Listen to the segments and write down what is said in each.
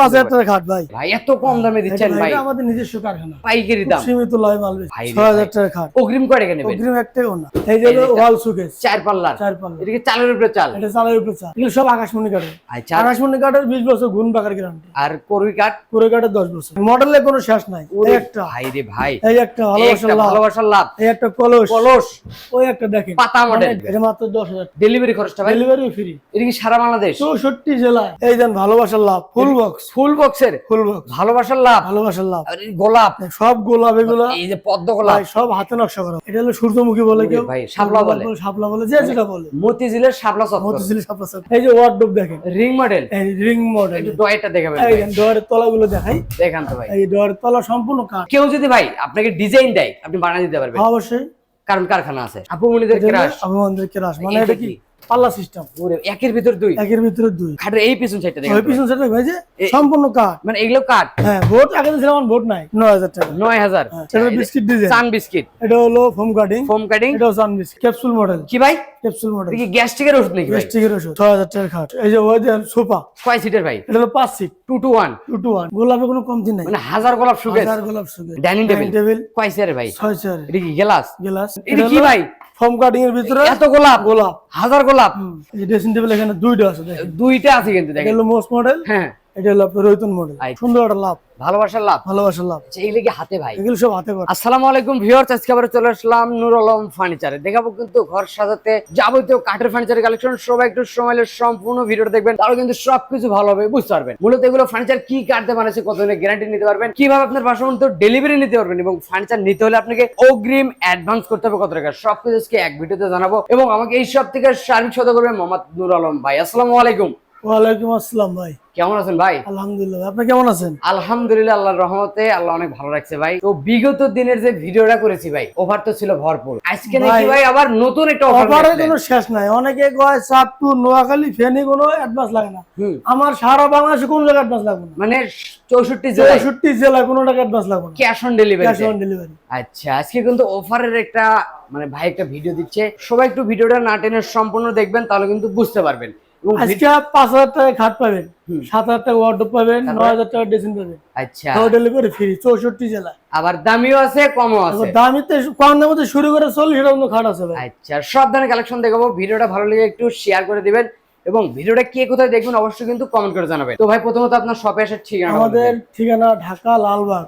পাঁচ হাজার টাকা খাট ভাই। ভাই এত কম দামে দিচ্ছেন ভাই এটা আমাদের নিজস্ব কারখানা। পাইকারি দাম। সীমিত লয় মাল বেশি। ভাই রে ছয় হাজার ভাই। টাকা খাট। অগ্রিম কয় টাকা নেবেন? অগ্রিম একটাও না। এই যে ওয়াল সুকেস চার পাল্লার। চার পাল্লা এদিকে চালের উপরে চাল। এটা চালের উপরে চাল। এগুলো সব আকাশমণি কাঠের। আচ্ছা আকাশমণি কাঠের বিশ বছর গুণ পাকার গ্যারান্টি আর করবি কাঠ? পুরো কাঠের দশ বছর। মডেলের কোনো শেষ নাই। একটা। ভাই রে ভাই। এই একটা ভালোবাসার লাভ। ভালোবাসার লাভ। এই একটা কলস। কলস। ওই একটা দেখেন। পাতা মডেল এটা মাত্র দশ হাজার ডেলিভারি খরচটা ভাই? ডেলিভারি ফ্রি এটা কি সারা বাংলাদেশ? জেলায়। এই দেন ভালোবাসার লাভ। ফুল বক্স ফুল বক্সের ফুল বক্স। ভালোবাসার লাভ। ভালোবাসার লাভ। আর গোলাপ। সব গোলাপ এগুলো। এই যে পদ্ম গোলাপ। সব হাতে নকশা করা। এটা হলো সূর্যমুখী বলে কেউ। ভাই, শাপলা বলে। শাপলা বলে যে যেটা বলে। মতিঝিলের শাপলা চত্বর। মতিঝিলি শাপলা। এই যে ওয়ার্ডরোব দেখেন। রিং মডেল এই রিং মডেল একটু ডয়েটা দেখাবেন এই দেন ডোয়ারের তলাগুলো দেখাই। দেখান তো ভাই। এই ডোয়ারের তলা সম্পূর্ণ কাঠ। কেউ যদি ভাই আপনাকে ডিজাইন দেয় আপনি বানিয়ে দিতে পারবেন। অবশ্যই। কারণ কারখানা আছে। আপু মনিদের ক্রাশ আমাদের কেরাস মানে এটা কি? পাল্লা সিস্টেম। ওরে একের ভিতর দুই? একের ভিতরে দুই। খাটের এই পিছন সাইডটা ওই পিছন সেটা ভাই যে সম্পূর্ণ কাঠ। মানে এগুলো কাঠ? হ্যাঁ ভোট আগে তো ছিলাম ভোট নাই নয় হাজার টাকা। নয় হাজার। হ্যাঁ, বিস্কিট ডিজাইন চান বিস্কিট এটা হলো ফোম কাটিং ফোম কাটিং এটাও সান বিস্কিট ক্যাপসুল মডেল কি ভাই? ক্যাপসুল মডেল কি গ্যাস্ট্রিকের ওষুধ নাকি গ্যাস্ট্রিকের ওষুধ। ছয় হাজার টাকার খাট। এই যে ওই যে সোফা। কয় সিটের ভাই? এটা হলো পাঁচ seat two two one two two one গোলাপে কোনো কমতি নাই। মানে হাজার গোলাপ সুগেস হাজার গোলাপ ডাইনিং টেবিল কয় ভাই? ছয় চেয়ার এটা কি গ্লাস গ্লাস এটা কি ভাই? ফোম কাটিং এর ভিতরে এত গোলাপ। গোলাপ। হাজার হুম, ড্রেসিং টেবিল এখানে দুইটা আছে দুইটা আছে কিন্তু দেখেন। মোস্ট মডেল হ্যাঁ। এটা হলো আপনার মডেল। সুন্দর একটা লাভ। ভালোবাসার লাভ। ভালোবাসার লাভ। আচ্ছা, এইগুলো কি হাতে ভাই? এগুলো সব হাতে করা আসসালামু আলাইকুম ভিউয়ার্স আজকে আবার চলে আসলাম নুর আলম ফার্নিচারে দেখাবো কিন্তু ঘর সাজাতে যাবতীয় কাঠের ফার্নিচার কালেকশন সবাই একটু সময় সম্পূর্ণ ভিডিওটা দেখবেন। তাহলে কিন্তু সবকিছু ভালো হবে বুঝতে পারবেন। মূলত এগুলো ফার্নিচার কি কাটতে বানাচ্ছে কত দিনের গ্যারান্টি নিতে পারবেন কীভাবে আপনার বাসা পর্যন্ত ডেলিভারি নিতে পারবেন এবং ফার্নিচার নিতে হলে আপনাকে অগ্রিম অ্যাডভান্স করতে হবে কত টাকা? সবকিছু আজকে এক ভিডিওতে জানাব এবং আমাকে এই সব থেকে সার্বিক সদা করবে মোহাম্মদ নুর আলম ভাই। আসসালামু আলাইকুম। ওয়ালাইকুম আসসালাম ভাই। কেমন আছেন ভাই? আলহামদুলিল্লাহ আপনি কেমন আছেন? আলহামদুলিল্লাহ আল্লাহর রহমতে আল্লাহ অনেক ভালো রাখছে ভাই। তো বিগত দিনের যে ভিডিওটা করেছি ভাই ওভার তো ছিল ভরপুর। আজকে নাকি ভাই, আবার নতুন একটা অফার অফারের কোনো শেষ নাই। অনেকে কয় চাঁদপুর নোয়াখালী ফেনী কোনো অ্যাডভান্স লাগে না। আমার সারা বাংলাদেশে কোনো জায়গায় অ্যাডভান্স লাগবে না। মানে চৌষট্টি জেলায়? চৌষট্টি জেলায় কোনো টাকা অ্যাডভান্স লাগবে না। Cash on delivery cash on delivery আচ্ছা আজকে কিন্তু অফারের একটা মানে ভাই একটা ভিডিও দিচ্ছে। সবাই একটু ভিডিওটা না টেনে সম্পূর্ণ দেখবেন তাহলে কিন্তু বুঝতে পারবেন। আজকে পাঁচ হাজার টাকা খাট পাবেন। সাত হাজার টাকা ওয়ার্ডরোব পাবেন নয় হাজার টাকা ড্রেসিং পাবেন। আচ্ছা। ডেলিভারি ফ্রি চৌষট্টি জেলায়। আবার দামিও আছে কমও আছে। দামিতে কম দামে তো শুরু করে চল্লিশ টাকা পর্যন্ত খাট আছে আচ্ছা সব ধরনের কালেকশন দেখাবো। ভিডিওটা ভালো লেগে একটু শেয়ার করে দিবেন। এবং ভিডিওটা কে কোথায় দেখবেন অবশ্যই কিন্তু কমেন্ট করে জানাবেন। তো ভাই প্রথমত আপনার শপে আসার ঠিকানা আমাদের ঠিকানা ঢাকা লালবাগ।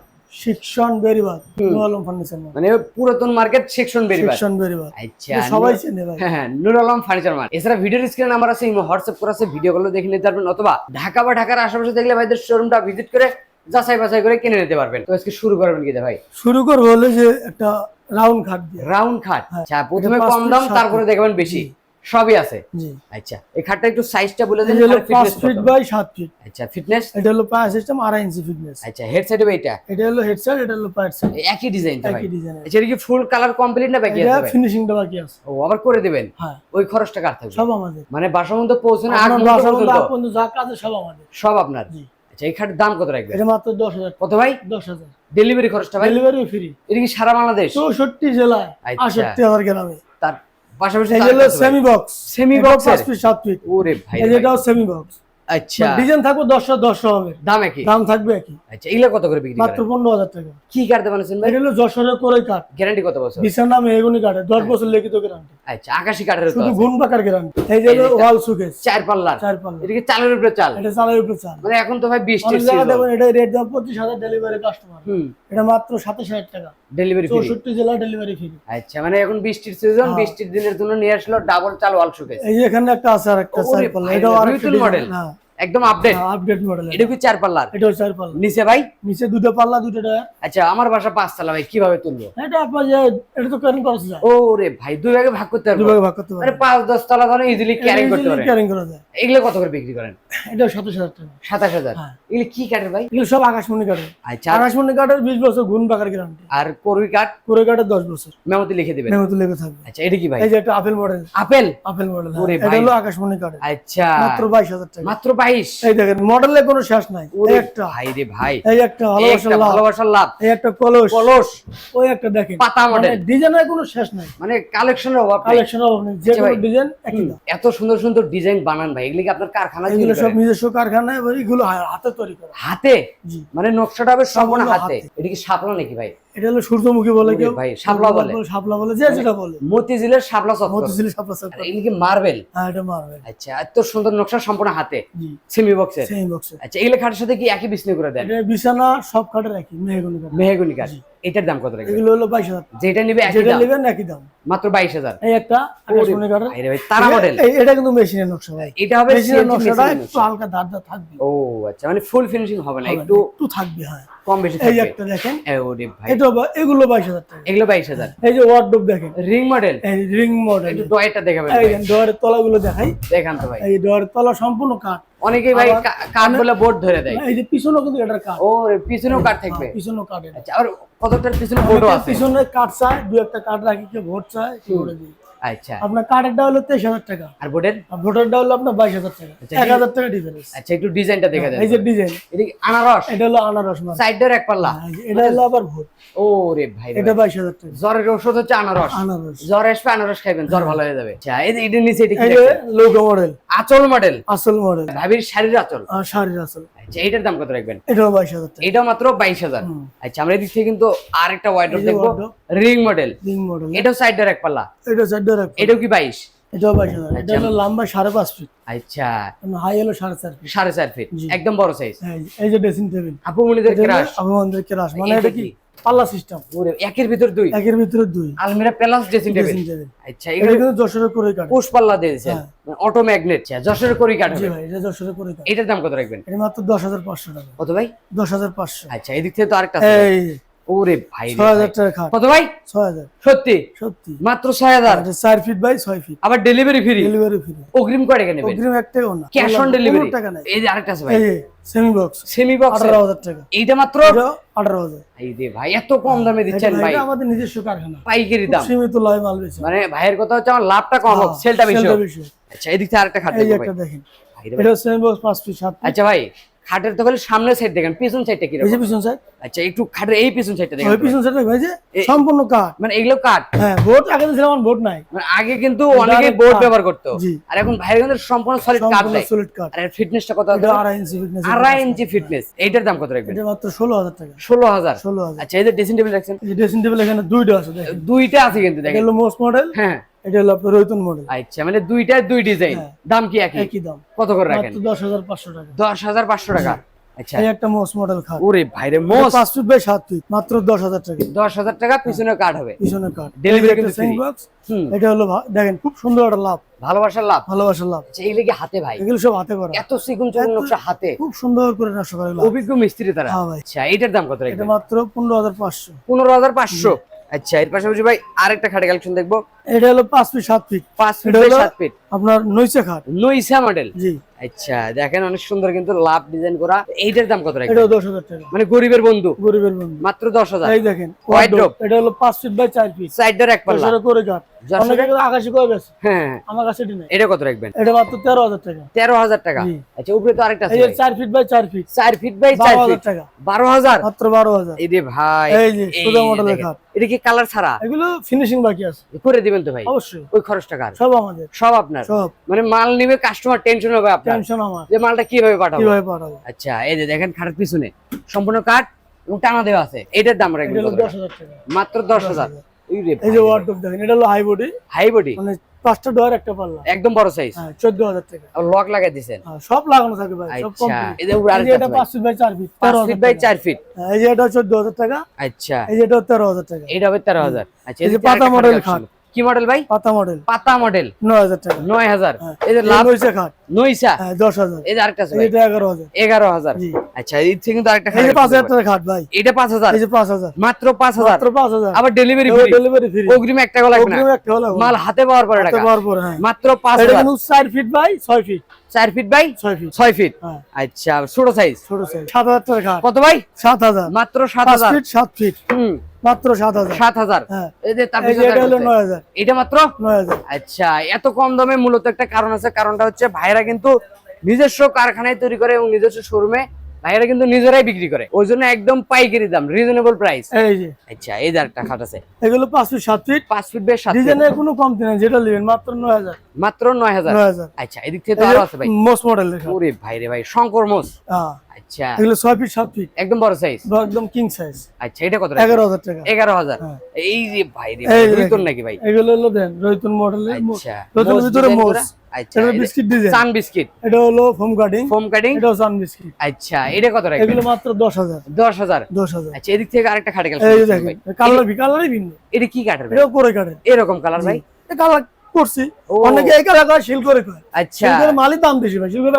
বেরিবাগ নুর আলম ফার্নিচার মানে পুরাতন মার্কেট সেকশন বেরিবার শিক্ষণ বেরিবাগ আচ্ছা সবাই চেনে ভাই। হ্যাঁ হ্যাঁ নুর আলম ফার্নিচার মার্ট এছাড়া ভিডিওর স্ক্রিনে নাম্বার আছে ইমো হোয়াটসঅ্যাপ করা আছে ভিডিও গুলো দেখে নিতে পারবেন অথবা ঢাকা বা ঢাকার আশেপাশে দেখলে ভাইদের শোরুমটা ভিজিট করে যাচাই বাছাই করে কিনে নিতে পারবেন। তো আজকে শুরু করবেন কি ভাই? শুরু করব হলে যে একটা রাউন্ড খাট রাউন্ড খাট। আচ্ছা প্রথমে কম দাম তারপরে দেখবেন বেশি। সবই আছে? আচ্ছা এই খাটটা একটু সাইজটা বলে দেন হলো আর ফিট বাই সাত ফিট আচ্ছা ফিটনেস এটা হলো পাঁচ সিস্টেম আড়াই ইঞ্চি ফিটনেস আচ্ছা হেড সাইড এইটা এটা? হলো হেডসেট এটা হলো পায়ের সাইড একই ডিজাইন তো একই ডিজাইনের আচ্ছা এটা কি ফুল কালার কমপ্লিট না বাকি এটা আছে ভাই? ফিনিশিংটা বাকি আছে। ও আবার করে দিবেন? হ্যাঁ। ওই খরচটা কার থাকবে? সব আমাদের। মানে বাসার মধ্যে পৌঁছানো মুহূর্ত বাসার পর্যন্ত? যা কাজ সব আমাদের। সব আপনার? জি। আচ্ছা এই খাটের দাম কত রাখবেন? এটা মাত্র দশ হাজার কত ভাই? দশ হাজার। ডেলিভারি খরচটা ভাই? ডেলিভারি ফ্রি এটা কি সারা বাংলাদেশ? চৌষট্টি জেলায় আচ্ছা। আষট্টি হাজার গ্রামে। তার পাশাপাশি semi box. Semi box Semi box পাঁচ এর? ফিট সাত ফিট ওরে ভাই ভাই। সেমি বক্স আচ্ছা। ডিজাইন থাকবে দশটা দশটা হবে। দাম একই? দাম থাকবে আচ্ছা এগুলো কত করে বিক্রি মাত্র করেন? পনেরো হাজার টাকা। কি কাটতে বানাচ্ছেন ভাই? এটা হলো কাঠ। গ্যারান্টি কত বছর? বিছানা মেহগুনি কাঠে দশ বছর লিখিত গ্যারান্টি আচ্ছা আকাশি কাঠের শুধু গুণ পাকার গ্যারান্টি এই যে ওয়াল সুকেস চার পাল্লার। চার পাল্লা এটা কি চালের উপরে চাল? এটা চালের উপরে চাল। মানে এখন তো ভাই অনেক বৃষ্টির জায়গায় সিজন এটা রেট দাম পঁচিশ হাজার ডেলিভারি কাস্টমার এটা মাত্র সাতাশ হাজার টাকা। ডেলিভারি ফ্রি জেলা ডেলিভারি ফ্রি আচ্ছা মানে এখন বৃষ্টির সিজন হ্যাঁ। বৃষ্টির দিনের জন্য নিয়ে আসলো ডাবল চাল ওয়াল শুকে এই যে এখানে একটা আছে আর একটা চার পাল্লা আর নতুন হ্যাঁ। একদম আপডেট আপডেট মডেল এটা কি চার পাল্লার। এটাও চার পাল্লা নিচে ভাই? নিচে দুটো পাল্লা দুটো আচ্ছা আমার বাসা পাঁচতলা ভাই কীভাবে তুলবো? এটা আপনার এটা তো ক্যারিং করা যায়। ও রে ভাই দুই ভাগে ভাগ করতে পারব। দুভাগে ভাগ করতে মানে পারবেন পাঁচ দশ তলা ধরে ইজিলি ক্যারিং করতে পারে ক্যারিং করা যায়। এগুলো কত করে বিক্রি করেন? সাতাশ হাজার টাকা। সাতাশ হাজার? হ্যাঁ। এগুলো কি কাঠের ভাই? এগুলো সব আকাশমণি কাঠের। আচ্ছা। আকাশমণি কাঠের বিশ বছর গুণ পাকার গ্যারান্টি আর করবি কাঠ? করে কাঠের দশ বছর। মেমোতে লিখে দিবেন। মেমোতে লেগে থাকবে। আচ্ছা এটা কি ভাই? এই যে একটা apple model apple? Apple model ওরে ভাই। এটা। হলো আকাশমণি কাঠের। আচ্ছা। মাত্র বাইশ হাজার টাকা। মাত্র বাইশ বাইশ এই দেখেন মডেলের কোনো শেষ নাই। একটা। ভাই রে ভাই। এই একটা ভালোবাসার লাভ। ভালোবাসার লাভ। এই একটা কলস। কলস। ওই একটা দেখেন। পাতা মডেল ডিজাইনের কোনো শেষ নাই। মানে কালেকশনের অভাব নেই। কালেকশন অভাব নেই। যে কোনো ডিজাইন একই এত সুন্দর সুন্দর ডিজাইন বানান ভাই। এগুলি কি আপনার কারখানা এগুলো সব নিজস্ব কারখানা এবং এগুলো হাতে তৈরি করা। হাতে? মানে নকশাটা হবে সম্পূর্ণ হাতে। এটা কি শাপলা নাকি ভাই? এটা হলো সূর্যমুখী বলে কেউ। ভাই, শাপলা বলে। শাপলা বলে যে যেটা বলে। মতিঝিলের শাপলা চত্বর। মতিঝিলি শাপলা চত্বর। এগুলি কি মার্বেল? হ্যাঁ এটা মার্বেল। আচ্ছা এত সুন্দর নকশা সম্পূর্ণ হাতে। সেমি বক্সে সেমি বক্সে আচ্ছা এগুলো খাটের সাথে কি একই বিছনি করে দেন? এটা বিছানা সব কাঠের একই মেহগুনি কাঠ। মেহগুনি কাঠ। এটার দাম কত রাখবেন? এগুলো হলো বাইশ হাজার যেটা নিবে একই যেটা দাম? নেবেন একই দাম। মাত্র বাইশ হাজার। এই একটা আকাশমণি কাঠের। ভাই রে ভাই তারা মডেল এটা কিন্তু মেশিনের নকশা ভাই। এটা হবে মেশিনের নকশাটা একটু হালকা দাঁড় দাঁড় থাকবে। ও আচ্ছা মানে ফুল ফিনিশিং হবে না একটু একটু থাকবে হ্যাঁ। কম বেশি থাকবে। এই একটা দেখেন। এ ওরে ভাই। এটা এগুলো বাইশ হাজার টাকা। এগুলো বাইশ হাজার। এই যে ওয়ার্ডরোব দেখেন। রিং মডেল এই রিং মডেল একটু ডয়েরটা দেখাবেন এই ভাই। ডোয়ারের তলাগুলো দেখাই। দেখান তো ভাই। এই ডোয়ারের তলা সম্পূর্ণ কাঠ। অনেকেই ভাই কা- কাঠ বলে বোর্ড ধরে দেয়। এই যে পিছনেও কিন্তু এটার কাঠ। ও পিছনও কাঠ থাকবে? পিছনেও কাঠ আচ্ছা আর কতটার পিছনে বোর্ডও আছে? পিছনে কাঠ চায় দু একটা কাঠ রাখি কেউ ভোট চায় দিই আচ্ছা। আপনার কাঠেরটা হলো তেইশ হাজার টাকা। আর আর ভোটারটা হলো আপনার বাইশ হাজার টাকা। আচ্ছা, এক হাজার টাকা ডিফারেন্স আচ্ছা একটু ডিজাইনটা দেখে দেন। এই যে ডিজাইন। এটা আনারস? এটা হলো আনারস সাইডের এক পাল্লা। এটা হলো আবার ভোট। ও রে ভাই এটা বাইশ হাজার টাকা। জ্বরের ওষুধ হচ্ছে আনারস। আনারস। জ্বর আসবে আনারস খাইবেন জ্বর ভালো হয়ে যাবে। আচ্ছা এই যে এটার নিচে এটা কি? লোগো মডেল আঁচল মডেল আসল মডেল ভাবির শাড়ির আচল। শাড়ির আসল আচ্ছা এটার দাম কত রাখবেন? এটাও বাইশ হাজার এটাও মাত্র বাইশ হাজার। আচ্ছা আমরা এদিক থেকে কিন্তু আর একটা ওয়াইড দেখব। রিং মডেল রিং মডেল এটাও সাইডের এক পাল্লা। এটা এটাও কি বাইশ? এটাও বাইশ হাজার এটা হলো লম্বা সাড়ে পাঁচ ফিট আচ্ছা। হাই হলো সাড়ে চার ফিট সাড়ে চার ফিট একদম বড় সাইজ এই যে- ড্রেসিং টেবিল আপু মনিদের ক্রাশ আমাদের ক্রাশ মানে এটা এটা কি কি? পাল্লা সিস্টেম ওরে একের ভিতর দুই? একের ভিতরে দুই। আলমিরা প্যালাস ড্রেসিং টেবিল আচ্ছা এটা কিন্তু যশোরের করে পাল্লা দিয়ে দিয়েছেন। হ্যাঁ। অটো ম্যাগনেট যশোরের করি কাঠ জি ভাই এটা যশোরের করে এটার দাম কত রাখবেন? এটা মাত্র দশ হাজার পাঁচশো টাকা। কত ভাই? দশ হাজার পাঁচশো। আচ্ছা এদিক থেকে তো আরেকটা আছে। ওরে ভাই রে ছয় হাজার ভাই। টাকা খাট। কত ভাই? ছয় হাজার। সত্যি? সত্যি। মাত্র ছয় হাজার? এটা চার ফিট বাই ফিট আবার ডেলিভারি ফ্রি ডেলিভারি ফ্রি অগ্রিম কয় টাকা নেবেন? অগ্রিম টাকাও না। ক্যাশ অন ডেলিভারি টাকা নাই। এই যে আরেকটা আছে ভাই। সেমি বক্স সেমি বক্স আঠারো হাজার টাকা। এইটা মাত্র? এটা আঠারো হাজার। এই যে ভাই এত কম দামে দিচ্ছেন ভাই এটা আমাদের নিজস্ব কারখানা। পাইকারি দাম। সীমিত লয় মাল বেশি। মানে ভাইয়ের কথা হচ্ছে আমার লাভটা কম হোক সেলটা বেশি আচ্ছা এদিক থেকে আরেকটা খাট দেখব ভাই একটা দেখেন। এটা সেমি বক্স পাঁচ ফিট সাত ফিট আচ্ছা ভাই খাটের তো খালি সামনের সাইড দেখেন পিছন সাইডটা কি যে পিছন সাইড আচ্ছা একটু খাটের এই পিছন সাইডটা ওই দেখেন পিছন সাইড ভাই যে সম্পূর্ণ কাঠ। মানে এগুলো কাট হ্যাঁ ভোট আগে ছিল আমার ভোট নাই। মানে আগে কিন্তু অনেকে বোর্ড ব্যবহার করতো। আর এখন ভাইয়ের কিন্তু সম্পূর্ণ সলিড কাট দেয় সলিড কাঠ। আর ফিটনেসটা কত আছে? এটা আড়াই ইঞ্চি ফিটনেস আড়াই ইঞ্চি ফিটনেস এইটার দাম কত রাখবেন? এটা মাত্র ষোলো হাজার টাকা। ষোলো হাজার। ষোলো হাজার। আচ্ছা এই যে ড্রেসিং টেবিল রাখছেন এই ড্রেসিং টেবিল এখানে দুইটা আছে দেখেন। দুইটা আছে কিন্তু এটা দেখেন হলো মোস্ট মডেল হ্যাঁ। এটা হলো আপনার রহিতন মডেল আচ্ছা মানে দুইটার দুই ডিজাইন হ্যাঁ, দাম কি একই? একই দাম। কত করে রাখেন? 10500 টাকা। 10500 টাকা? আচ্ছা। এই একটা মডেল খাট। ওরে ভাইরে মোস। 5 ফুট বাই 7 ফুট মাত্র 10000 টাকা। 10000 টাকা পিছনে হ্যাঁ, কাট হবে। পিছনে কাট এটা হলো দেখেন খুব সুন্দর একটা লাভ। ভালোবাসার লাভ। ভালোবাসার লাভ। আচ্ছা হাতে ভাই? এগুলো সব হাতে করা। এত সিকুন চুন নকশা হাতে? খুব সুন্দর করে নকশা করা অভিজ্ঞ মিস্ত্রি তারা। হ্যাঁ আচ্ছা, এটার দাম কত রাখবেন? এটা মাত্র 15500 15500 আচ্ছা এর পাশাপাশি ভাই আরেকটা খাটে কালেকশন দেখব। এটা হলো পাঁচ ফিট সাত ফিট। আচ্ছা। পাঁচ ফিট ফিট। আপনার নইসা খাট। নইসা মডেল জি। আচ্ছা দেখেন অনেক সুন্দর কিন্তু লাভ ডিজাইন করা। এইটার দাম কত রাখবেন? এটা দশ হাজার টাকা। মানে গরিবের বন্ধু? গরিবের বন্ধু। মাত্র দশ হাজার। এই দেখেন ওয়াইড। এটা হলো পাঁচ ফিট বাই চার ফিট। সাইডের এক পাল্লা। করে কিন্তু আকাশি কয়ে গেছে হ্যাঁ। আমার কাছে এটি নেই। এটা কত রাখবেন? এটা মাত্র তেরো হাজার টাকা। তেরো হাজার টাকা? আচ্ছা উপরে তো আরেকটা আছে এই যে ভাই। চার ফিট বাই চার ফিট চার ফিট বাই চার ফিট টাকা। বারো হাজার? মাত্র বারো হাজার। এই ভাই এই যে এই সোজা মডেলের এটা কি কালার ছাড়া? এগুলো ফিনিশিং বাকি আছে। করে দিবেন তো ভাই। অবশ্যই। ওই খরচটা কার? সব আমাদের। সব আপনার? সব। মানে মাল নিবে কাস্টমার টেনশন হবে আপনার। টেনশন আমার। যে মালটা কীভাবে পাঠাবো? কীভাবে পাঠাবো? আচ্ছা এই যে দেখেন খাটের পিছনে। সম্পূর্ণ কাঠ এবং টানা দেওয়া আছে। এটার দাম রাখবেন টাকা? টাকা। মাত্র দশ হাজার। এই যে ওয়ার্ডরোব দেখেন এটা হলো হাই বডি হাই বডি মানে পাঁচটা ডোয়ার একটা পাল্লা। একদম বড় সাইজ হ্যাঁ চোদ্দ হাজার টাকা। আর লক লাগাই দিছেন? হ্যাঁ, সব লাগানো থাকে ভাই সব আচ্ছা এই যে উপরে আরেকটা এটা আছে feet by feet feet. Feet এই যে এটা চোদ্দ হাজার টাকা। আচ্ছা। এই যে এটা তেরো হাজার টাকা। এটা হবে তেরো হাজার। আচ্ছা এই যে পাতা মডেল খাট। কি মডেল ভাই? পাতা মডেল পাতা মডেল নয় হাজার টাকা। নয় হাজার হ্যাঁ। এই যে লাভ খাট। নইসা এই যে আরেকটা আছে এটা। আচ্ছা এই থেকে কিন্তু আরেকটা খাট পাঁচ হাজার আছে টাকা খাট ভাই। এটা হাজার। এই যে মাত্র পাঁচ হাজার। মাত্র পাঁচ হাজার। আবার ডেলিভারি ফ্রি ডেলিভারি ফ্রি অগ্রিম একটা অগ্রিম মাল হাতে পাওয়ার পরে টাকা। পাওয়ার পর মাত্র এটা কিন্তু feet by feet feet by feet feet আচ্ছা ছোট সাইজ ছোট সাইজ সাত হাজার টাকা কত ভাই? সাত হাজার। মাত্র সাত পাঁচ হাজার। ফিট সাত ফিট হুম। মাত্র হ্যাঁ। এই যে তার এটা হলো মাত্র? আচ্ছা এত কম দামে মূলত একটা কারণ আছে কারণটা হচ্ছে ভাইরা কিন্তু নিজস্ব কারখানায় তৈরি করে এবং নিজস্ব শোরুমে ভাইয়েরা কিন্তু নিজেরাই বিক্রি করে। ওই জন্য একদম পাইকারি দাম রিজনেবল প্রাইস এই যে। আচ্ছা এই একটা খাট আছে। এগুলো পাঁচ ফিট সাত ফিট। পাঁচ ফিট বেশ সাত feet। ডিজাইনের কোনো কমতি নাই যেটা নেবেন মাত্র নয় হাজার। মাত্র নয় হাজার? আচ্ছা এদিক থেকে তো আরও আছে ভাই। মোস্ট মডেল দেখা ওরে ভাই রে ভাই শঙ্কর মোস। হ্যাঁ। আচ্ছা। এগুলো ছয় ফিট সাত ফিট। একদম বড় সাইজ একদম কিং সাইজ আচ্ছা এটা কত এগারো হাজার টাকা। এগারো হাজার। হ্যাঁ। এই যে ভাই রে যে নাকি ভাই? এগুলো হলো দেন রৈতুন মডেলের আচ্ছা মোস ভিতরে মোস? আচ্ছা এটা এটা- বিস্কিট ডিজাইন সান বিস্কিট এটা হলো ফোম কাটিং ফোম কাটিং এটাও সান বিস্কিট আচ্ছা এটা কত রাখবেন? এগুলো মাত্র হাজার। আচ্ছা এদিক থেকে আরেকটা খাটে গেল এই দেখেন কালার কালারই ভিন্ন। এটা কি কাঠের ভাই? করে কাটেন এরকম কালার ভাই? কালার করছি। অনেকে এই কালার করে শিল করে কয়। আচ্ছা। শিল করে মালই দাম বেশি ভাই শিল করে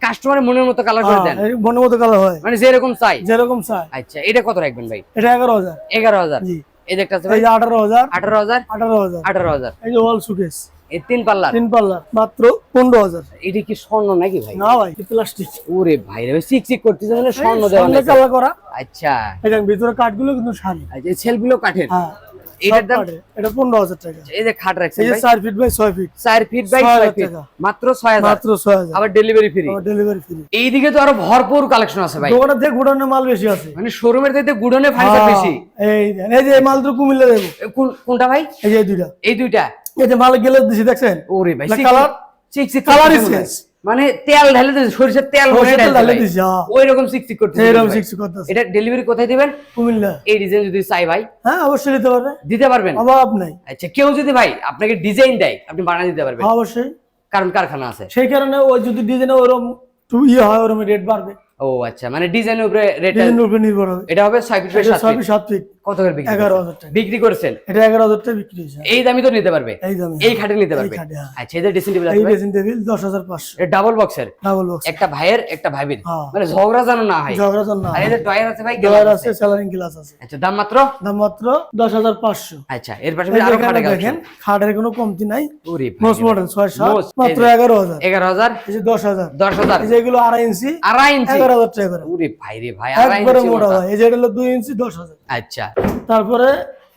কাস্টমারের মনের মতো কালার করে দেন। হ্যাঁ, মনের মতো কালার হয়। মানে যেরকম চাই। যেরকম চাই। আচ্ছা এটা কত রাখবেন ভাই? এটা এগারো হাজার। এগারো হাজার। জি। এই একটা আছে এই ভাই? যে আঠারো হাজার। আঠারো হাজার? আঠারো হাজার। আঠারো হাজার। এই যে ওয়াল সুকেস এই তিন পাল্লার? তিন পাল্লা মাত্র পনেরো হাজার। এটা কি স্বর্ণ নাকি ভাই? না ভাই প্লাস্টিক ওরে ভাই রে চিক চিক করতেছে মানে স্বর্ণ দেওয়া নাকি? করা। আচ্ছা। ভিতরে কাঠগুলো কিন্তু শাড়ি। আচ্ছা সেলগুলো কাঠের? হ্যাঁ এটার দাম? এটা পনেরো হাজার টাকা। এই যে খাট রাখছেন ভাই? চার feet by feet feet by feet মাত্র মাত্র আবার ডেলিভারি ফ্রি ডেলিভারি ফ্রি এইদিকে তো আরও ভরপুর কালেকশন আছে ভাই। থেকে মাল বেশি আছে। মানে শোরুমের থেকে গুডনে বেশি হ্যাঁ, এই এই যে মাল তো কুমিল্লা দেবো। কোনটা ভাই? এই যে দুইটা। এই দুইটা? মাল গেলে দিছি দেখছেন? ওরে ভাই করতেছে is মনে তেল ঢালে দিয়েছে সরিষার তেল ঢালে দিছি। ওই রকম করতেছে। করতেছে এটা ডেলিভারি কোথায় দিবেন? কুমিল্লা। এই ডিজাইন যদি চাই ভাই। হ্যাঁ অবশ্যই দিতে পারবে দিতে পারবেন? অভাব নাই। আচ্ছা কেউ যদি ভাই আপনাকে ডিজাইন দেয় আপনি বানিয়ে দিতে পারবেন। হ্যাঁ, অবশ্যই। কারণ কারখানা আছে। সেই কারণে ওই যদি ডিজাইন ওরকম একটু ইয়ে হয় ওরকম রেট বাড়বে। ও আচ্ছা মানে ডিজাইনের উপরে রেট ডিজাইনের উপরে নির্ভর হবে। এটা হবে ছয় ফিট ফিট। কত করে বিক্রি এগারো করছেন? হাজার টাকা। বিক্রি করেছেন? এটা এগারো হাজার টাকা বিক্রি হয়েছে। এই দামি তো নিতে পারবে। এই দামে এই খাটে নিতে পারবে। হ্যাঁ। আচ্ছা এই যে ড্রেসিং টেবিল এই আছে ভাই, ড্রেসিং টেবিল দশ হাজার পাঁচশো। ডাবল বক্সের ডাবল বক্স একটা ভাইয়ের একটা ভাবির। হ্যাঁ। মানে ঝগড়া যেন না হয়। ঝগড়া আর এই যে ডয়ার আছে ভাই ডয়ার আছে। স্যালারিং গ্লাস আছে। আচ্ছা দাম মাত্র? দাম মাত্র দশ হাজার পাঁচশো। আচ্ছা এর পাশে আরও খাটে দেখেন খাটের কোনো কমতি নাই। ওরে মোস্ট মডেল ছয় সাত মাত্র। এগারো হাজার। এগারো হাজার? এই যে দশ হাজার। দশ হাজার। এই যে এগুলো আড়াই ইঞ্চি আড়াই ইঞ্চি? এগারো হাজার টাকা করে। ওরে ভাই রে ভাই আড়াই ইঞ্চি মোটা। এই যে এটা হলো দুই ইঞ্চি দশ হাজার। আচ্ছা। তারপরে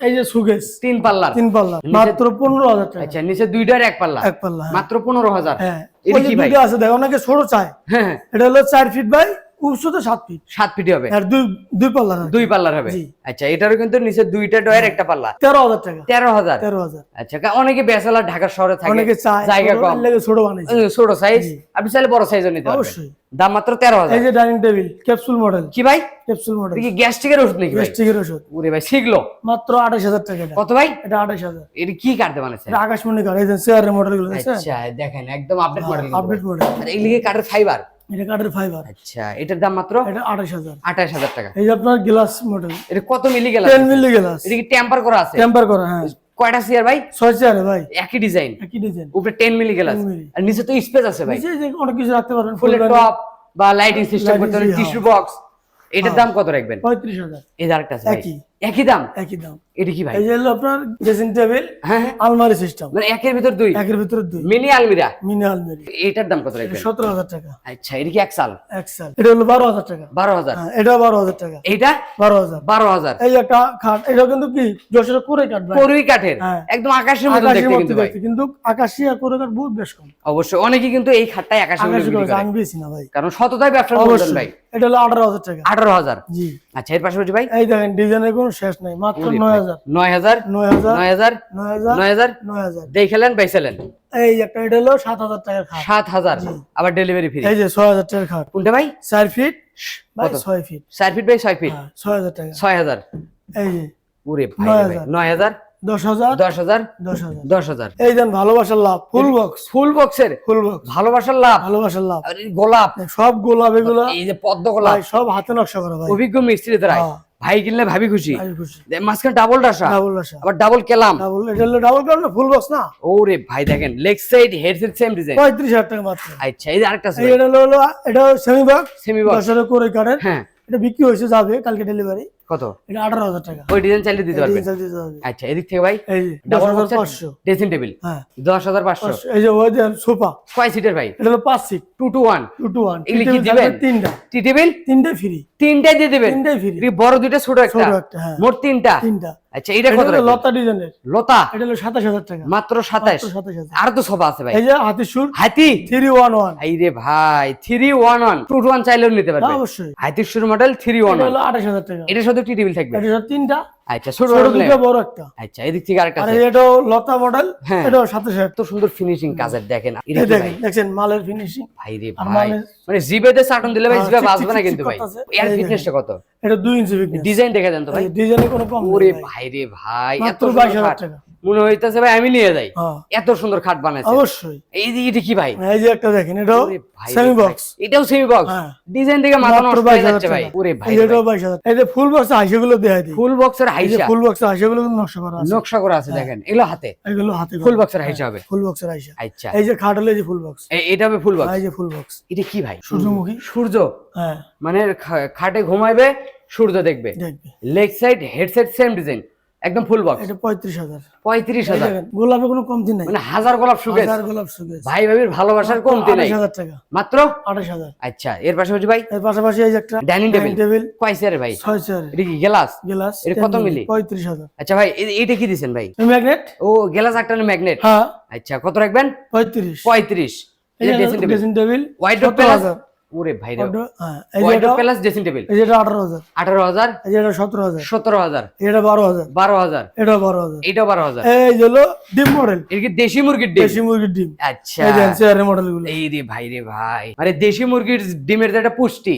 এই যে সুগেস তিন পাল্লা তিন পাল্লা মাত্র পনেরো হাজার টাকা। আচ্ছা নিচে দুইটার এক পাল্লা? এক পাল্লা হ্যাঁ। মাত্র পনেরো হাজার? হ্যাঁ। এটা আছে দেখো অনেকে ছোট চায়। হ্যাঁ হ্যাঁ, এটা হলো চার ফিট বাই উচ্চতা সাত ফিট সাত ফিটি হবে। আর দুই দুই পাল্লা দুই পাল্লার হবে। আচ্ছা এটারও কিন্তু নিচে দুইটা ডয়ের একটা পাল্লা। তেরো হাজার টাকা। তেরো হাজার? তেরো হাজার। আচ্ছা অনেকে বেসালার ঢাকা শহরে থাকে অনেকে জায়গা কম। ছোট বানাইছে। উম, ছোট সাইজ আপনি চাইলে বড় সাইজও নিতে অবশ্যই। দাম মাত্র তেরো হাজার। এই যে ডাইনিং টেবিল ক্যাপসুল মডেল কি ভাই? ক্যাপসুল মডেল কি গ্যাস্ট্রিকের ওষুধ নাকি গ্যাস্ট্রিকের ওষুধ। ওরে ভাই শিখলো মাত্র আঠাশ হাজার টাকা কত ভাই? এটা আঠাশ হাজার। এটা কি কাটতে বানাচ্ছে আকাশমণি কাঠ এই যে চেয়ারের মডেলগুলো আচ্ছা দেখেন একদম আপডেট মডেল আপডেট মডেল আর এগুলিকে কাঠের ফাইবার এটা কাঠের ফাইবার আচ্ছা এটার দাম মাত্র? এটা আঠাশ হাজার। আঠাশ হাজার টাকা। এই যে আপনার গ্লাস মডেল এটা কত মিলি গেল টেন মিলি গ্লাস এটা কি টেম্পার করা আছে? টেম্পার করা হ্যাঁ। কয়টা চেয়ার ভাই? ছয় চেয়ারে ভাই। একই ডিজাইন একই ডিজাইন উপরে টেন মিলি গেল 10 মিলি। আর নিচে তো স্পেস আছে ভাই। নিচে অনেক কিছু রাখতে পারবেন ফুলের টপ বা লাইটিং সিস্টেম করতে system, টিস্যু বক্স এটার দাম কত রাখবেন? পঁয়ত্রিশ হাজার। এই আরেকটা আছে একই। একই দাম? একই দাম। এটা কি ভাই? এই হলো আপনার ড্রেসিং টেবিল হ্যাঁ হ্যাঁ। আলমারি সিস্টেম মানে একের ভিতর দুই? একের ভিতরে দুই। মিনি আলমিরা? মিনি আলমারি। এটার দাম কত রাখবেন সতেরো হাজার টাকা। আচ্ছা এটা কি এক সাল এক্সেল এটা হলো বারো হাজার টাকা। বারো হাজার? হ্যাঁ এটা বারো হাজার টাকা। এইটা? বারো হাজার। বারো হাজার। এই একটা খাট এটা কিন্তু কি যশোরে কাঠ ভাই? করুই কাঠের? হ্যাঁ। একদম আকাশের মতো দেখতে কিন্তু ভাই। কিন্তু আকাশি আর কাঠ বহুত বেশ কম। অবশ্যই অনেকে কিন্তু এই খাটটাই আকাশের মতো বিক্রি করে। আমি বেশি না ভাই। কারণ মূলধন অবশ্যই। ভাই। এটা হলো আঠারো হাজার টাকা। আঠারো হাজার? জি। আচ্ছা এর পাশাপাশি ভাই? এই দেখেন ডিজাইনের কোনো শেষ নাই মাত্র নয় হাজার। নয় হাজার? নয় হাজার নয় হাজার? নয় হাজার নয় হাজার? নয় হাজার। দেখলেন পাইছিলেন এই একটা এটা হলো সাত হাজার টাকার খাট। সাত হাজার? আবার ডেলিভারি ফ্রি এই যে ছয় হাজার টাকার খাট। কোনটা ভাই? চার ফিট বাই কত? ছয় ফিট চার ফিট বাই ছয় ফিট হ্যাঁ ছয় হাজার টাকা। ছয় হাজার? এই যে। ভাই নয় রে ভাই। হাজার। নয় হাজার? দশ হাজার? দশ হাজার? দশ হাজার। দশ হাজার। এই দেন ভালোবাসার লাভ ফুল বক্স ফুল বক্সের ফুল বক্স ভালোবাসার লাভ? ভালোবাসার লাভ। গোলাপ। সব গোলাপ এগুলো এই যে পদ্ম গোলাপ। সব হাতে নকশা করা ভাই। অভিজ্ঞ মিস্ত্রি দ্বারা হ্যাঁ। ভাই কিনলে ভাবি খুশি। মাঝখানে ডাবল ডাসা। ডাবল বাসা আবার ডাবল কেলাম। ডাবল এটা হলো ডাবল কেলাম না ফুল বক্স না? ওরে ভাই দেখেন leg side head side same design পঁয়ত্রিশ হাজার টাকা মাত্র। আচ্ছা এই আরেকটা আছে এটা হলো এটা সেমি বক্স সেমি বক্স দশ হাজার করে কাঠের হ্যাঁ। এটা বিক্রি হয়েছে যাবে কালকে ডেলিভারি কত? এটা আঠারো হাজার টাকা। ওই ডিজাইন চাইলে দিতে পারবেন ডিজিটাল দিতে হবে আচ্ছা এদিক থেকে ভাই এই যে দশ ডাবল হাজার পাঁচশো। ড্রেসিং টেবিল হ্যাঁ। দশ হাজার পাঁচশো। এই যে ওই যে সোফা। কয় সিটের ভাই? এটা হলো পাঁচ seat two two one two two one এগুলি কি দিবেন? তিনটা টি টেবিল তিনটা ফ্রি তিনটাই দিয়ে দেবেন? তিনটাই ফ্রি বড় দুইটা ছোট একটা। ছোট একটা, হ্যাঁ। মোট তিনটা? তিনটা। আচ্ছা এটা কত লতা ডিজাইনের। লতা? এটা হলো সাতাশ হাজার টাকা। মাত্র সাতাশ? মাত্র 27,000 আর তো সবা আছে ভাই। এই যে হাতি সুর হাতি? Three one one. এই রে ভাই three one one. Two one চাইলেও নিতে পারবে। অবশ্যই। হাতি সুর মডেল থ্রি ওয়ান এটা ওয়ান হলো আঠাশ হাজার টাকা। এটা শুধু টি টেবিল থাকবে? এটা তিনটা। আচ্ছা ছোট দুটো বড় একটা। আচ্ছা এদিক থেকে আরেকটা আছে। এটাও লতা মডেল হ্যাঁ। এটাও সাথে হাজার এত সুন্দর ফিনিশিং কাজের দেখেন এটা এই কি দেখেন মালের ফিনিশিং ভাই রে ভাই মানে- মানে জিবেতে চাটন দিলে ভাই হ্যাঁ, জিবে বাজবে বাঁচবে না কিন্তু ভাই। এর ফিটনেসটা কত? এটা দুই ইঞ্চি ফিটনেস ডিজাইন দেখে দেন তো ভাই। ডিজাইনে কোনো কম ওরে ভাই। রে ভাই এত মাত্র সুন্দর বাইশ হাজার খাট। টাকা। মনে হইতেছে ভাই আমি নিয়ে যাই। হ্যাঁ। এত সুন্দর খাট বানাইছে। অবশ্যই। এই যে এটা কি ভাই? এই যে একটা দেখেন এটাও সেমি বক্স এটাও সেমি বক্স হ্যাঁ। ডিজাইন দেখে মাথা নষ্ট হয়ে যাচ্ছে ভাই। ওরে ভাই এটাও বাইশ হাজার এই যে ফুল বক্স হাইসেগুলো দেখাই দিই। ফুল বক্সের হাইসা ফুল বক্স হাইসেগুলো নকশা করা আছে। নকশা করা আছে দেখেন। এগুলো হাতে। এগুলো হাতে ফুল বক্সের হাইসা হবে। ফুল বক্সের হাইসা আচ্ছা। এই যে খাট হলো যে ফুল বক্স এটা হবে ফুল বক্স এই যে ফুল বক্স এটা কি ভাই? সূর্যমুখী। সূর্য। হ্যাঁ। মানে খাটে ঘুমাইবে সূর্য দেখবে। দেখবে। Leg side headset same design একদম ফুল বক্স এটা পঁয়ত্রিশ হাজার। পঁয়ত্রিশ এই হাজার। দেখেন গোলাপে কোনো কমতি নাই। মানে হাজার গোলাপ শুকে হাজার গোলাপ সুগেজ ভাই ভাবির ভালোবাসার কমতি নাই। আঠাশ হাজার টাকা। মাত্র? আঠাশ হাজার। আচ্ছা এর পাশাপাশি ভাই? এর পাশাপাশি এই একটা ডাইনিং টেবিল। টেবিল। কয় চেয়ারে ভাই? ছয় চেয়ারে এটা কি গ্লাস? গ্লাস এটা কত মিলি? পঁয়ত্রিশ হাজার। আচ্ছা ভাই এটা কি দিছেন ভাই? ম্যাগনেট? ও গ্লাস একটা ম্যাগনেট? হ্যাঁ। আচ্ছা কত রাখবেন? পঁয়ত্রিশ। পঁয়ত্রিশ। এই যে dressing table dressing table white plus হাজার। ওরে ভাই হ্যাঁ যে এটা প্লাস ড্রেসিং টেবিল যে এটা আঠারো হাজার। আঠারো হাজার? এই যে এটা সতেরো হাজার। সতেরো হাজার। এটা বারো হাজার। বারো হাজার। এটা বারো হাজার। এইটাও বারো হাজার। এই যে হলো ডিম মডেল এটা কি দেশি মুরগির ডিম? দেশি মুরগির ডিম। আচ্ছা। এই দেখেন চেয়ারের মডেলগুলো। এই রে ভাই রে ভাই। আরে দেশি মুরগির ডিমের যে একটা পুষ্টি।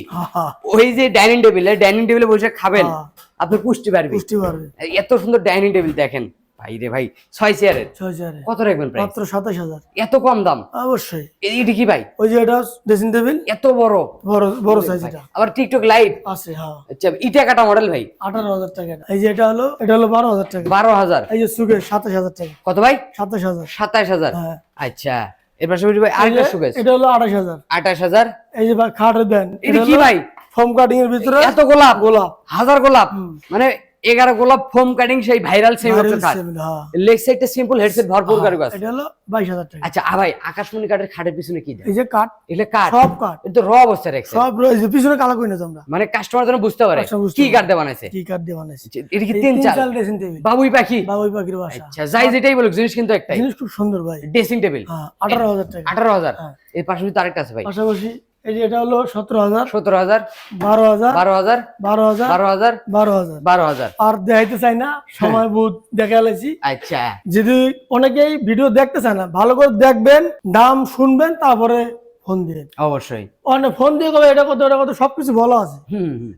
ওই যে ডাইনিং টেবিলে ডাইনিং টেবিলে বসে খাবেন। হ্যাঁ। আপনি পুষ্টি পারবি পুষ্টি পারবে এত সুন্দর ডাইনিং টেবিল দেখেন। ভাই রে ভাই ছয় চেয়ারের ছয় চেয়ারে। কত রাখবেন প্রাইস মাত্র সাতাশ হাজার। এত কম দাম? অবশ্যই। এটা কি ভাই? ওই যে এটা ড্রেসিং টেবিল এত বড়? বড় বড় সাইজ এটা। আবার টিকটক লাইট আছে হ্যাঁ। আচ্ছা ইটা কাটা মডেল ভাই? আঠারো হাজার টাকা এই যে এটা হলো এটা হলো বারো হাজার টাকা। বারো হাজার? এই যে সুগেশ সাতাশ হাজার টাকা। কত ভাই? সাতাশ হাজার। সাতাশ হাজার? হ্যাঁ। আচ্ছা এর পাশাপাশি ভাই আরেকটা যে এটা হলো আঠাশ হাজার। আঠাশ হাজার? এই যে খাট দেন এটা কি ভাই? ফোম কাটিং এর ভিতরে এত গোলাপ? গোলাপ। হাজার গোলাপ? মানে এগারো গোলাপ ফোম কাটিং সেই ভাইরাল খাট হ্যাঁ। লেগ সাইডটা সিম্পল হেডসেট ভরপুর কারুক আছে এটা হলো বাইশ হাজার টাকা। আচ্ছা আ ভাই আকাশমণি কাঠের খাটের পিছনে কি দেয় এই যে কাঠ এগুলো কাঠ। সব কাঠ। এটা র অবস্থা রাখছে। সব রয়েছে পিছনে কালা কই না তোমরা মানে কাস্টমার যেন বুঝতে পারে। কি পারে। কাঠ দিয়ে বানাইছে? কি কাঠ দিয়ে বানাইছে? এটা কি তিন চাল? ড্রেসিং টেবিল বাবুই পাখি? বা ওই পাখির বাসা। আচ্ছা যাই যেটাই বলুক জিনিস কিন্তু একটাই। জিনিস খুব সুন্দর ভাই। ড্রেসিং টেবিল হ্যাঁ আঠারো হাজার টাকা। আঠারো হাজার। হ্যাঁ। এর পাশাপাশি তো আরেকটা আছে ভাই। পাশাপাশি এই যে এটা হলো সতেরো হাজার সতেরো হাজার বারো হাজার বারো হাজার বারো হাজার বারো হাজার বারো হাজার। বারো হাজার। আর দেখাইতে চাই না সময় বহুত দেখা লাইছি আচ্ছা। যদি অনেকেই ভিডিও দেখতে চায় না ভালো করে দেখবেন দাম শুনবেন তারপরে ফোন দিয়ে অবশ্যই। অনেক ফোন দিয়ে এটা কত এটা কত সবকিছু বলা আছে।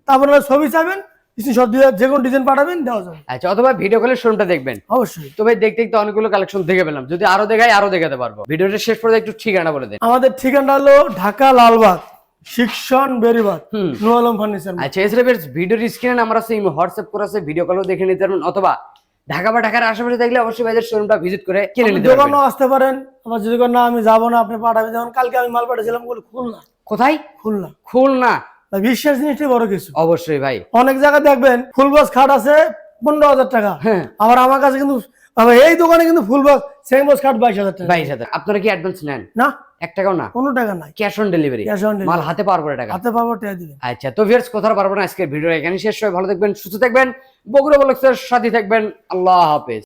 তারপরে ছবি চাইবেন স্ক্রিনশট দিয়ে যে কোনো ডিজাইন পাঠাবেন দেওয়া যাবে। আচ্ছা অথবা ভিডিও কলের শোরুমটা দেখবেন। অবশ্যই। তো ভাই দেখতে দেখতে অনেকগুলো কালেকশন দেখে পেলাম। যদি আরও দেখাই আরও দেখাতে পারব। ভিডিওটা শেষ পর্যন্ত একটু ঠিকানা বলে দেন। আমাদের ঠিকানা হলো ঢাকা লালবাগ শিক্ষণ আলম ফার্নিচার। আচ্ছা এছাড়া ভিডিওর স্ক্রিনে নাম্বার আছে হোয়াটসঅ্যাপ করা আছে ভিডিও কলও দেখে নিতে পারবেন। অথবা ঢাকা বা ঢাকার আশেপাশে থাকলে অবশ্যই ভাইদের শোরুমটা ভিজিট করে কিনে নিতে পারবেন। দোকানও আসতে পারেন। আবার যদি না আমি যাব না আপনি পাঠাবেন। যেমন কালকে আমি মাল পাঠিয়েছিলাম বলে খুলনা। কোথায়? খুলনা। খুলনা। বিশ্বাস জিনিসটাই বড় কিছু। অবশ্যই ভাই। অনেক জায়গায় দেখবেন ফুল বক্স খাট আছে পনেরো হাজার টাকা। হ্যাঁ। আবার আমার কাছে কিন্তু এই দোকানে কিন্তু ফুল বক্স সেম বক্স খাট বাইশ হাজার টাকা। বাইশ হাজার। আপনারা কি অ্যাডভান্স নেন? না। এক টাকাও না? কোনো টাকা নাই। Cash on delivery cash on মাল হাতে পাওয়ার পরে টাকা? হাতে টাকা দিবেন। আচ্ছা তো ভিউয়ার্স কোথাও পারব না। আজকের ভিডিও এখানে শেষ হয়। ভালো থাকবেন সুস্থ থাকবেন। বগুড়া বলক্সের সাথে থাকবেন। আল্লাহ হাফেজ।